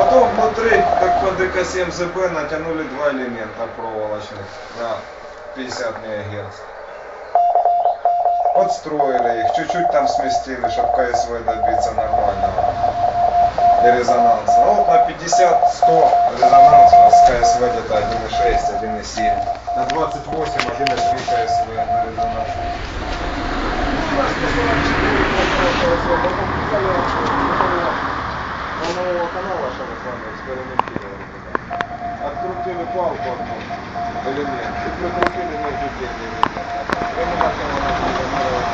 Потом внутри, как по ДК-7ЗБ, натянули два элемента проволочных на 50 МГц. Подстроили их, чуть-чуть там сместили, чтобы КСВ добиться нормального и резонанса. Ну вот на 50-100 резонанс у нас КСВ где-то 1.6, 1.7. На 28 1.3 КСВ на резонансе. На мы экспериментировали. Открутили палку одну, элемент, и прикрутили между теми элементами. И мы начали разговаривать.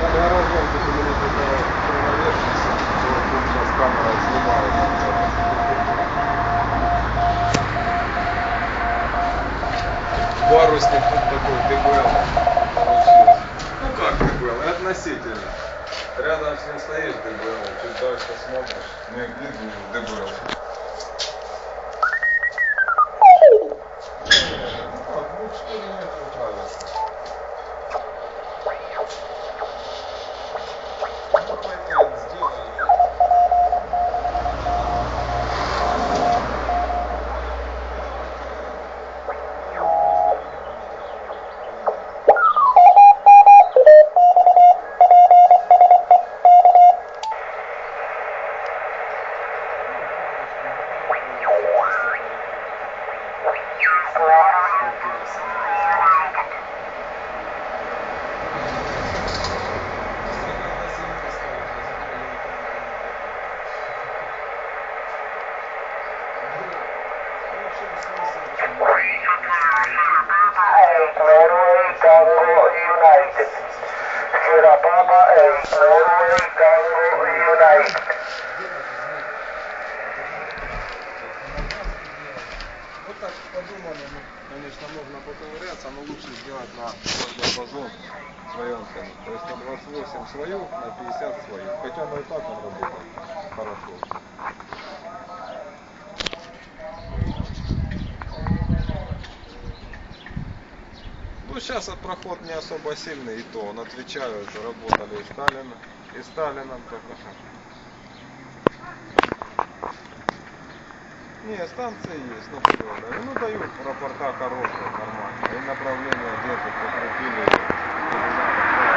Надо разгон поделить это поверхность, вот сейчас камера снимает. Парусник тут такой как Относительно. Рядом с ним стоишь ДБЛ, чуть дальше смотришь, не гляди, ДБЛ. Ну как, ну 4 метра правильно. Ну, пойдем, сделаем. Norway Tango United. Sierra Papa 8, Norway Tango United. Вот так подумали, ну, конечно, можно поковыряться, но лучше сделать на диапазон своем цене. То есть на 28 свою, на 50 свою. Хотя ну и он работает хорошо. Ну, сейчас от проход не особо сильный, и то он отвечают, работали и Сталин, и Сталином только что. Не, станции есть, ну что, да. ну дают рапорта хорошие, нормально. И направление держат, прикрепили, и не надо.